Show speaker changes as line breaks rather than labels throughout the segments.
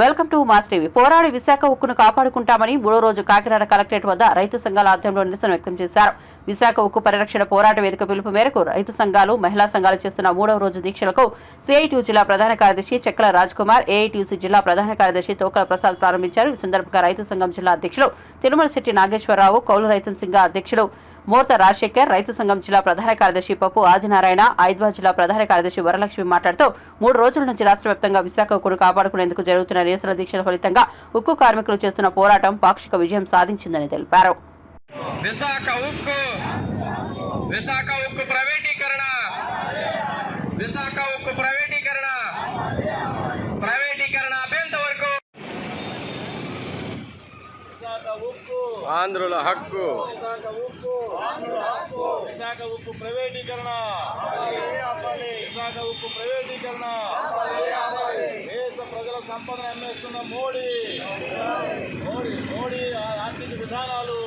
Welcome to mass TV. పోరాడి విశాఖ ఉక్కును కాపాడుకుంటామని మూడో రోజు కాకినాడ కలెక్టరేట్ వద్ద రైతు సంఘాల ఆధ్వర్యంలో నిరసన వ్యక్తం చేశారు. విశాఖ ఉక్కు పరిరక్షణ పోరాట వేదిక పిలుపు మేరకు రైతు సంఘాలు మహిళా సంఘాలు చేస్తున్న మూడవ రోజు దీక్షలకు సిఐటియు జిల్లా ప్రధాన కార్యదర్శి చెక్కల రాజ్ కుమార్ ఏఐటియుసి జిల్లా ప్రధాన కార్యదర్శి తోకల ప్రసాద్ ప్రారంభించారు. ఈ సందర్భంగా రైతు సంఘం జిల్లా అధ్యక్షులు తిరుమల శెట్టి నాగేశ్వరరావు కౌలు రైతు సంఘ అధ్యక్షులు మోత రాజశేఖర్ రైతు సంఘం జిల్లా ప్రధాన కార్యదర్శి పప్పు ఆదినారాయణ ఐద్వా జిల్లా ప్రధాన కార్యదర్శి వరలక్ష్మి మాట్లాడుతూ మూడు రోజుల నుంచి రాష్ట్ర వ్యాప్తంగా విశాఖ ఉక్కును కాపాడుకునేందుకు జరుగుతున్న నిరసన దీక్షల ఫలితంగా ఉక్కు కార్మికులు చేస్తున్న పోరాటం పాక్షిక విజయం సాధించిందని తెలిపారు.
విశాఖ ఉక్కు విశాఖ ఉక్కు ప్రైవేటీకరణ విశాఖ ఉక్కు ప్రైవేటీకరణ ప్రైవేటీకరణ అభ్యంత వరకు
విశాఖ ఉక్కు
ఆంధ్రుల హక్కు.
విశాఖ ఉక్కు ప్రైవేటీకరణ విశాఖ ఉక్కు ప్రైవేటీకరణ దేశ ప్రజల సంపదను అమ్మేస్తున్న మోడీ మోడీ మోడీ ఆర్థిక విధానాలు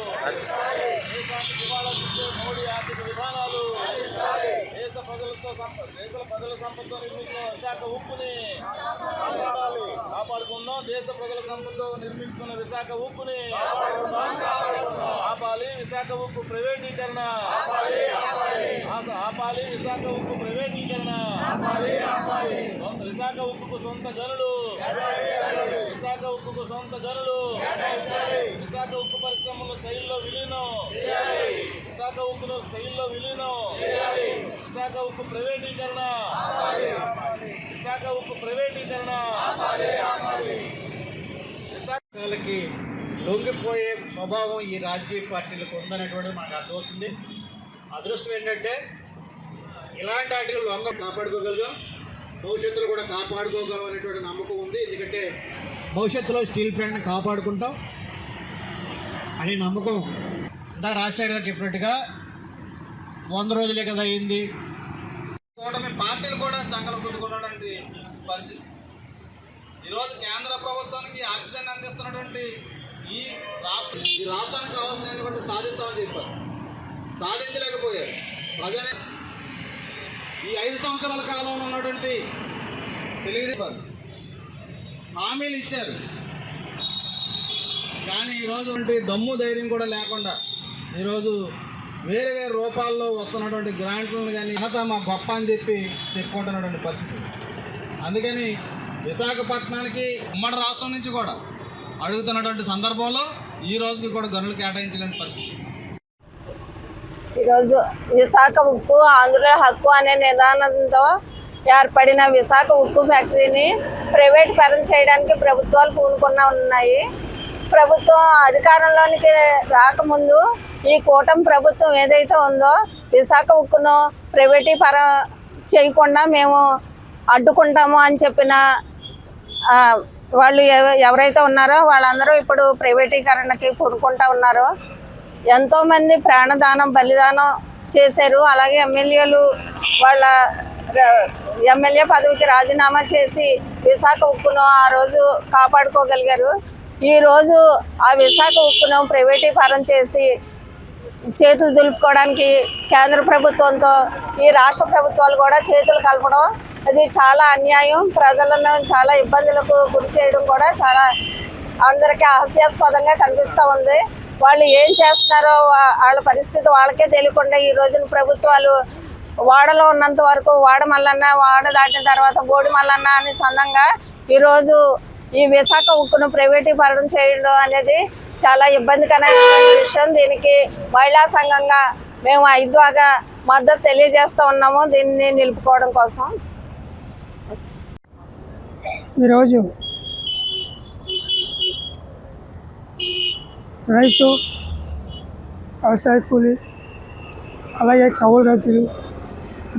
దేశానికి దివాళా మోడీ ఆర్థిక విధానాలు దేశ ప్రజలతో సంప దేశ ప్రజల సంపదతో నిర్మించిన విశాఖ ఉక్కుని దేశ ప్రజల సంపదతో నిర్మించుకున్న విశాఖ ఉక్కుని ఆపాలి. విశాఖ ఉక్కు ప్రైవేటీకరణ. ఆప- ఆపాలి. విశాఖ ఉక్కు ప్రైవేటీకరణ. విశాఖ ఉక్కుకు సొంత గనులు విశాఖ ఉక్కుకు సొంత గనులు విశాఖ ఉక్కు పరిశ్రమలు శైలిలో విలీనం. విశాఖ ఉక్కును శైలిలో విలీనం. విశాఖ ఉక్కు ప్రైవేటీకరణ. విశాఖ ఉక్కు ప్రైవేటీకరణ. విశాఖలకి లొంగిపోయే స్వభావం ఈ రాజకీయ పార్టీలకు ఉందనేటువంటిది మనకు అర్థమవుతుంది. అదృష్టం ఏంటంటే ఇలాంటి వాటికి లొంగ కాపాడుకోగలిగాం. భవిష్యత్తులో కూడా కాపాడుకోగలం అనేటువంటి నమ్మకం ఉంది. ఎందుకంటే భవిష్యత్తులో స్టీల్ ప్లాంట్ని కాపాడుకుంటాం అనే నమ్మకం ఇందా రాజశేఖర్ గారు చెప్పినట్టుగా వంద రోజులే కదా అయింది.
కూటమి పార్టీలు కూడా చంకలు కొట్టుకున్నటువంటి పరిస్థితి. ఈరోజు కేంద్ర ప్రభుత్వానికి ఆక్సిజన్ అందిస్తున్నటువంటి ఈ రాష్ట్ర ఈ రాష్ట్రానికి కావాల్సినటువంటి సాధిస్తామని చెప్పారు. సాధించలేకపోయారు. ప్రజలు ఈ ఐదు సంవత్సరాల కాలంలో ఉన్నటువంటి తెలుగుదేశం హామీలు ఇచ్చారు. కానీ ఈరోజు వంటి దమ్ము ధైర్యం కూడా లేకుండా ఈరోజు వేరే వేరే రూపాల్లో వస్తున్నటువంటి గ్రాంట్లను కానీ ఘనత మా గొప్ప అని చెప్పి చెప్పుకుంటున్నటువంటి పరిస్థితి. అందుకని విశాఖపట్నానికి ఉమ్మడి రాష్ట్రం నుంచి కూడా అడుగుతున్నటువంటి సందర్భంలో ఈ రోజుకి కూడా గనులు కేటాయించలేని పరిస్థితి.
ఈరోజు విశాఖ ఉక్కు ఆంధ్రుల హక్కు అనే నిదానంతో ఏర్పడిన విశాఖ ఉక్కు ఫ్యాక్టరీని ప్రైవేట్ పరం చేయడానికి ప్రభుత్వాలు పూనుకున్న ఉన్నాయి. ప్రభుత్వం అధికారంలోనికి రాకముందు ఈ కూటమి ప్రభుత్వం ఏదైతే ఉందో విశాఖ ఉక్కును ప్రైవేటీకరణ చేయకుండా మేము అడ్డుకుంటాము అని చెప్పిన వాళ్ళు ఎవ- ఎవరైతే ఉన్నారో వాళ్ళందరూ ఇప్పుడు ప్రైవేటీకరణకి పూనుకుంటా ఉన్నారో. ఎంతో మంది ప్రాణదానం బలిదానం చేశారు. అలాగే ఎమ్మెల్యేలు వాళ్ళ ఎమ్మెల్యే పదవికి రాజీనామా చేసి విశాఖ ఉక్కును ఆ రోజు కాపాడుకోగలిగారు. ఈరోజు ఆ విశాఖ ఉక్కును ప్రైవేటీకరణ చేసి చేతులు దులుపుకోవడానికి కేంద్ర ప్రభుత్వంతో ఈ రాష్ట్ర ప్రభుత్వాలు కూడా చేతులు కలపడం అది చాలా అన్యాయం. ప్రజలను చాలా ఇబ్బందులకు గురి చేయడం కూడా చాలా అందరికీ హాస్యాస్పదంగా కనిపిస్తూ ఉంది. వాళ్ళు ఏం చేస్తున్నారో వాళ్ళ పరిస్థితి వాళ్ళకే తెలియకుండా ఈ రోజున ప్రభుత్వాలు వాడలో ఉన్నంత వరకు వాడ మల్లన్న వాడ దాటిన తర్వాత బోడి మల్లన్న అని చందంగా ఈరోజు ఈ విశాఖ ఉక్కును ప్రైవేటీకరణ చేయడం అనేది చాలా ఇబ్బందికరమైన విషయం. దీనికి మహిళా సంఘంగా మేము ఐద్వాగా మద్దతు తెలియజేస్తూ ఉన్నాము. దీన్ని నిలుపుకోవడం కోసం.
ఈరోజు రైతు వ్యవసాయ కూలి అలాగే కౌలు రైతులు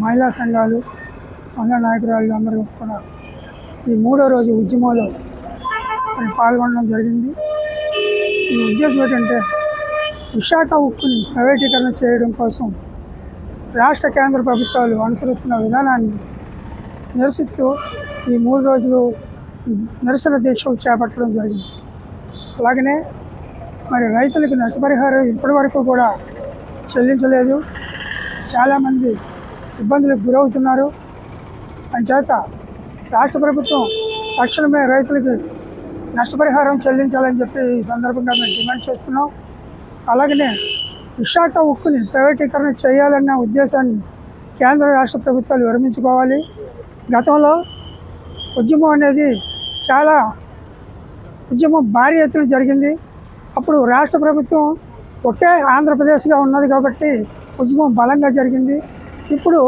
మహిళా సంఘాలు మహిళా నాయకురాలు అందరూ కూడా ఈ మూడో రోజు ఉద్యమంలో పాల్గొనడం జరిగింది. ఈ ఉద్దేశం ఏంటంటే విశాఖ ఉక్కుని ప్రైవేటీకరణ చేయడం కోసం రాష్ట్ర కేంద్ర ప్రభుత్వాలు అనుసరిస్తున్న విధానాన్ని నిరసిస్తూ ఈ మూడు రోజులు నిరసన దీక్ష చేపట్టడం జరిగింది. అలాగనే మరి రైతులకు నష్టపరిహారం ఇప్పటి వరకు కూడా చెల్లించలేదు. చాలామంది ఇబ్బందులకు గురవుతున్నారు. అంచేత రాష్ట్ర ప్రభుత్వం తక్షణమే రైతులకి నష్టపరిహారం చెల్లించాలని చెప్పి ఈ సందర్భంగా మేము డిమాండ్ చేస్తున్నాం. అలాగనే విశాఖ ఉక్కుని ప్రైవేటీకరణ చేయాలన్న ఉద్దేశాన్ని కేంద్ర రాష్ట్ర ప్రభుత్వాలు విరమించుకోవాలి. గతంలో ఉద్యమం అనేది చాలా ఉద్యమం భారీ ఎత్తున జరిగింది. అప్పుడు రాష్ట్ర ప్రభుత్వం ఒకే ఆంధ్రప్రదేశ్గా ఉన్నది కాబట్టి ఉద్యమం బలంగా జరిగింది. ఇప్పుడు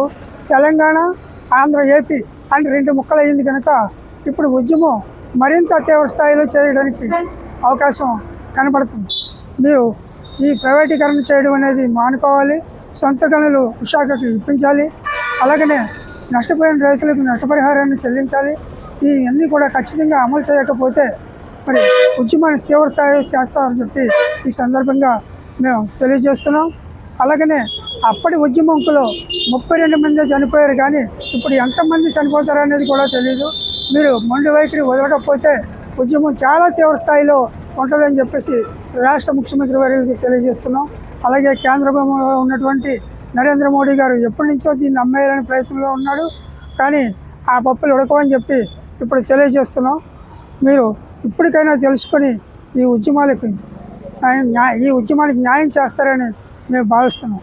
తెలంగాణ ఆంధ్ర ఏపీ అని రెండు ముక్కలయ్యింది కనుక ఇప్పుడు ఉద్యమం మరింత తీవ్ర స్థాయిలో చేయడానికి అవకాశం కనబడుతుంది మీరు ఈ ప్రైవేటీకరణ చేయడం అనేది మానుకోవాలి. సొంత గనులు విశాఖకు ఇప్పించాలి. అలాగనే నష్టపోయిన రైతులకు నష్టపరిహారాన్ని చెల్లించాలి. ఇవన్నీ కూడా ఖచ్చితంగా అమలు చేయకపోతే మరి ఉద్యమాన్ని తీవ్రస్థాయి చేస్తామని చెప్పి ఈ సందర్భంగా మేము తెలియజేస్తున్నాం. అలాగనే అప్పటి ఉద్యమంకులో ముప్పై రెండు మంది చనిపోయారు కానీ ఇప్పుడు ఎంతమంది చనిపోతారు అనేది కూడా తెలియదు మీరు మొండి వైఖరి వదలకపోతే ఉద్యమం చాలా తీవ్ర స్థాయిలో ఉంటుందని చెప్పేసి రాష్ట్ర ముఖ్యమంత్రి వారికి తెలియజేస్తున్నాం. అలాగే కేంద్రంలో ఉన్నటువంటి నరేంద్ర మోడీ గారు ఎప్పటి నుంచో దీన్ని అమ్మేయాలని ప్రయత్నంలో ఉన్నాడు. కానీ ఆ పప్పులు ఉడకమని చెప్పి ఇప్పుడు తెలియజేస్తున్నాం. మీరు ఇప్పటికైనా తెలుసుకొని ఈ ఉద్యమాలకు న్యాయ- ఈ ఉద్యమానికి న్యాయం చేస్తారని మేము భావిస్తున్నాం.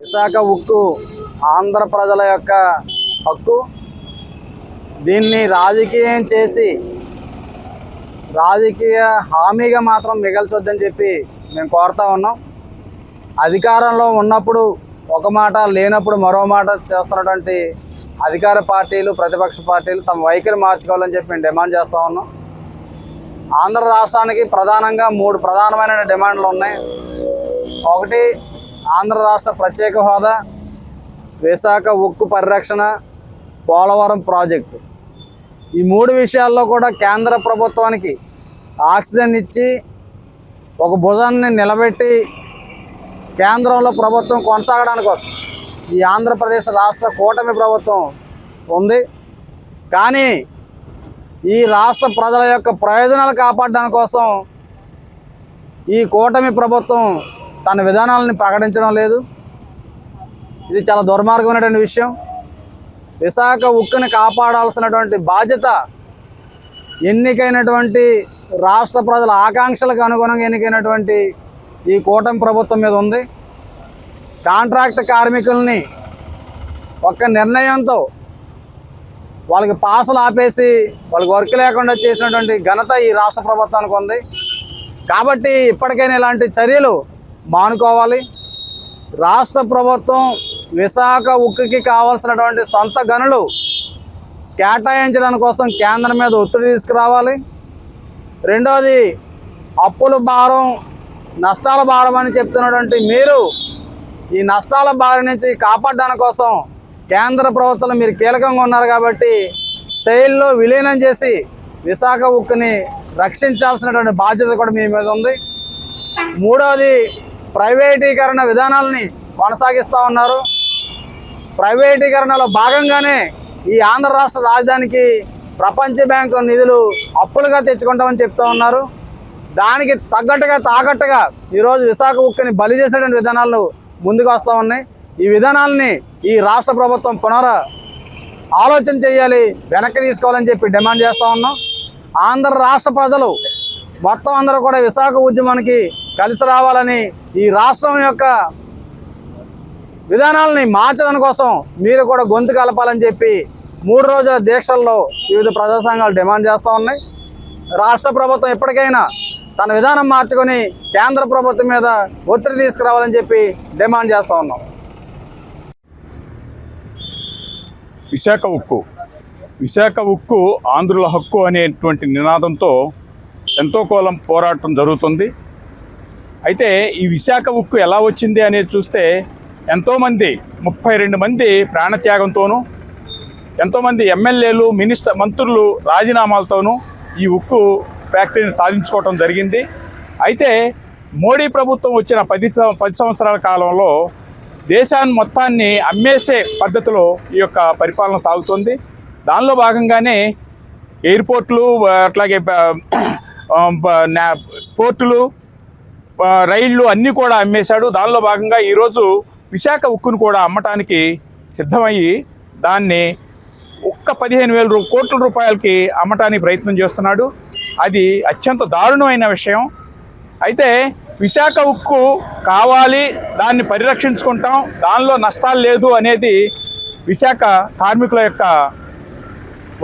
విశాఖ ఉక్కు ఆంధ్ర ప్రజల యొక్క హక్కు. దీన్ని రాజకీయం చేసి రాజకీయ హామీగా మాత్రం మిగల్చొద్దని చెప్పి మేము కోరుతా ఉన్నాం. అధికారంలో ఉన్నప్పుడు ఒక మాట లేనప్పుడు మరో మాట చేస్తున్నటువంటి అధికార పార్టీలు ప్రతిపక్ష పార్టీలు తమ వైఖరి మార్చుకోవాలని చెప్పి మేము డిమాండ్ చేస్తూ ఉన్నాం. ఆంధ్ర రాష్ట్రానికి ప్రధానంగా మూడు ప్రధానమైన డిమాండ్లు ఉన్నాయి. ఒకటి ఆంధ్ర రాష్ట్ర ప్రత్యేక హోదా విశాఖ ఉక్కు పరిరక్షణ పోలవరం ప్రాజెక్టు. ఈ మూడు విషయాల్లో కూడా కేంద్ర ప్రభుత్వానికి ఆక్సిజన్ ఇచ్చి ఒక భుజాన్ని నిలబెట్టి కేంద్రంలో ప్రభుత్వం కొనసాగడానికి కోసం ఈ ఆంధ్రప్రదేశ్ రాష్ట్ర కూటమి ప్రభుత్వం ఉంది. కానీ ఈ రాష్ట్ర ప్రజల యొక్క ప్రయోజనాలు కాపాడడం కోసం ఈ కూటమి ప్రభుత్వం తన విధానాలను ప్రకటించడం లేదు. ఇది చాలా దుర్మార్గమైనటువంటి విషయం. విశాఖ ఉక్కుని కాపాడాల్సినటువంటి బాధ్యత ఎన్నికైనటువంటి రాష్ట్ర ప్రజల ఆకాంక్షలకు అనుగుణంగా ఎన్నికైనటువంటి ఈ కూటమి ప్రభుత్వం మీద ఉంది. కాంట్రాక్ట్ కార్మికుల్ని ఒక్క నిర్ణయంతో వాళ్ళకి పాసలు ఆపేసి వాళ్ళకి వర్క్ లేకుండా చేసినటువంటి ఘనత ఈ రాష్ట్ర ప్రభుత్వానికి ఉంది. కాబట్టి ఇప్పటికైనా ఇలాంటి చర్యలు మానుకోవాలి. రాష్ట్ర ప్రభుత్వం విశాఖ ఉక్కుకి కావాల్సినటువంటి సొంత గనులు కేటాయించడం కోసం కేంద్రం మీద ఒత్తిడి తీసుకురావాలి. రెండోది అప్పుల భారం నష్టాల భారం అని చెప్తున్నటువంటి మీరు ఈ నష్టాల బారి నుంచి కాపాడడానికి కోసం కేంద్ర ప్రభుత్వంలో మీరు కీలకంగా ఉన్నారు కాబట్టి సెయిల్లో విలీనం చేసి విశాఖ ఉక్కుని రక్షించాల్సినటువంటి బాధ్యత కూడా మీ మీద ఉంది. మూడవది ప్రైవేటీకరణ విధానాలని కొనసాగిస్తూ ఉన్నారు. ప్రైవేటీకరణలో భాగంగానే ఈ ఆంధ్ర రాష్ట్ర రాజధానికి ప్రపంచ బ్యాంకు నిధులు అప్పులుగా తెచ్చుకుంటామని చెప్తూ ఉన్నారు. దానికి తగ్గట్టుగా తాకట్టుగా ఈరోజు విశాఖ ఉక్కుని బలి చేసేటువంటి విధానాలు ముందుకు వస్తూ ఉన్నాయి. ఈ విధానాలని ఈ రాష్ట్ర ప్రభుత్వం పునర ఆలోచన చేయాలి వెనక్కి తీసుకోవాలని చెప్పి డిమాండ్ చేస్తూ ఉన్నాం. ఆంధ్ర రాష్ట్ర ప్రజలు మొత్తం అందరూ కూడా విశాఖ ఉద్యమానికి కలిసి రావాలని ఈ రాష్ట్రం యొక్క విధానాలని మార్చడం కోసం మీరు కూడా గొంతు కలపాలని చెప్పి మూడు రోజుల దీక్షల్లో వివిధ ప్రజా సంఘాలు డిమాండ్ చేస్తూ ఉన్నాయి. రాష్ట్ర ప్రభుత్వం ఎప్పటికైనా తన విధానం మార్చుకొని కేంద్ర ప్రభుత్వం మీద ఒత్తిడి తీసుకురావాలని చెప్పి డిమాండ్ చేస్తూ ఉన్నాం.
విశాఖ ఉక్కు. విశాఖ ఉక్కు ఆంధ్రుల హక్కు అనేటువంటి నినాదంతో ఎంతో కోలం పోరాటం జరుగుతుంది. అయితే ఈ విశాఖ ఉక్కు ఎలా వచ్చింది అనేది చూస్తే ఎంతోమంది ముప్పై రెండు మంది ప్రాణత్యాగంతోనూ ఎంతోమంది ఎమ్మెల్యేలు మినిస్టర్ మంత్రులు రాజీనామాలతోనూ ఈ ఉక్కు ఫ్యాక్టరీని సాధించుకోవటం జరిగింది. అయితే మోడీ ప్రభుత్వం వచ్చిన పది పది సంవత్సరాల కాలంలో దేశాన్ని మొత్తాన్ని అమ్మేసే పద్ధతిలో ఈ యొక్క పరిపాలన సాగుతుంది. దానిలో భాగంగానే ఎయిర్పోర్ట్లు అట్లాగే పోర్టులు రైళ్ళు అన్నీ కూడా అమ్మేశాడు. దానిలో భాగంగా ఈరోజు విశాఖ ఉక్కును కూడా అమ్మటానికి సిద్ధమయ్యి దాన్ని ఒక్క పదిహేను వేల కోట్ల రూపాయలకి అమ్మటానికి ప్రయత్నం చేస్తున్నాడు. అది అత్యంత దారుణమైన విషయం. అయితే విశాఖ ఉక్కు కావాలి దాన్ని పరిరక్షించుకుంటాం దానిలో నష్టాలు లేదు అనేది విశాఖ కార్మికుల యొక్క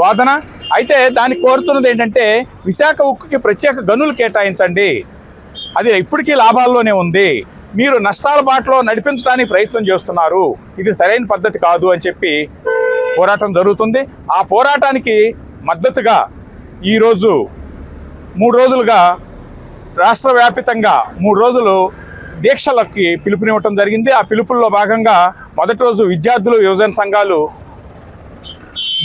వాదన. అయితే దాన్ని కోరుతున్నది ఏంటంటే విశాఖ ఉక్కుకి ప్రత్యేక గనులు కేటాయించండి. అది ఇప్పటికీ లాభాల్లోనే ఉంది. మీరు నష్టాల బాటలో నడిపించడానికి ప్రయత్నం చేస్తున్నారు. ఇది సరైన పద్ధతి కాదు అని చెప్పి పోరాటం జరుగుతుంది. ఆ పోరాటానికి మద్దతుగా ఈరోజు మూడు రోజులుగా రాష్ట్ర వ్యాపితంగా మూడు రోజులు దీక్షలకి పిలుపునివ్వటం జరిగింది. ఆ పిలుపుల్లో భాగంగా మొదటి రోజు విద్యార్థులు యువజన సంఘాలు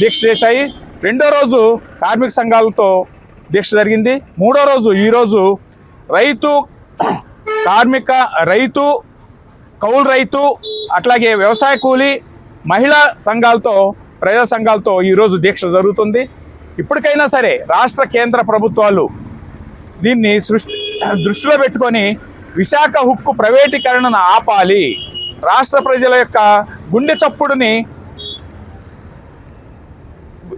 దీక్ష చేశాయి. రెండో రోజు కార్మిక సంఘాలతో దీక్ష జరిగింది. మూడో రోజు ఈరోజు రైతు కార్మిక రైతు కౌలు రైతు అట్లాగే వ్యవసాయ కూలి మహిళా సంఘాలతో ప్రజా సంఘాలతో ఈరోజు దీక్ష జరుగుతుంది. ఇప్పటికైనా సరే రాష్ట్ర కేంద్ర ప్రభుత్వాలు దీన్ని సృష్టి దృష్టిలో పెట్టుకొని విశాఖ హుక్కు ప్రైవేటీకరణను ఆపాలి. రాష్ట్ర ప్రజల యొక్క గుండె చప్పుడుని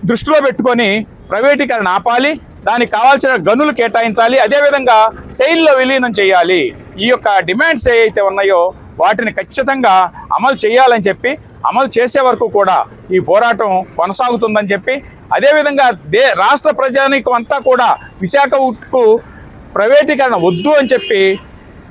దృష్టిలో పెట్టుకొని ప్రైవేటీకరణ ఆపాలి. దానికి కావాల్సిన గనులు కేటాయించాలి. అదేవిధంగా సెయిల్లో విలీనం చేయాలి. ఈ యొక్క డిమాండ్స్ ఏవైతే ఉన్నాయో వాటిని ఖచ్చితంగా అమలు చేయాలని చెప్పి అమలు చేసే వరకు కూడా ఈ పోరాటం కొనసాగుతుందని చెప్పి అదేవిధంగా దే రాష్ట్ర ప్రజానీకం అంతా కూడా విశాఖ ఉక్కు ప్రైవేటీకరణ వద్దు అని చెప్పి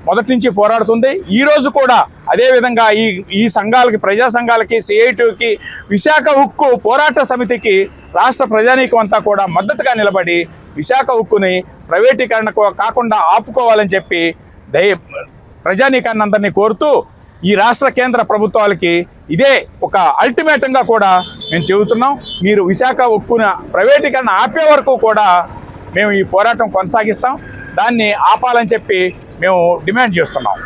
మొదటి నుంచి పోరాడుతుంది. ఈరోజు కూడా అదేవిధంగా ఈ ఈ సంఘాలకి ప్రజా సంఘాలకి సిఐటికి విశాఖ ఉక్కు పోరాట సమితికి రాష్ట్ర ప్రజానీకం అంతా కూడా మద్దతుగా నిలబడి విశాఖ ఉక్కుని ప్రైవేటీకరణ కాకుండా ఆపుకోవాలని చెప్పి దయ ప్రజానీకాన్ని అందరినీ కోరుతూ ఈ రాష్ట్ర కేంద్ర ప్రభుత్వాలకి ఇదే ఒక అల్టిమేటంగా కూడా మేము చెబుతున్నాం. మీరు విశాఖ ఉక్కున ప్రైవేటీకరణ ఆపే వరకు కూడా మేము ఈ పోరాటం కొనసాగిస్తాం. దాన్ని ఆపాలని చెప్పి మేము డిమాండ్ చేస్తున్నాం.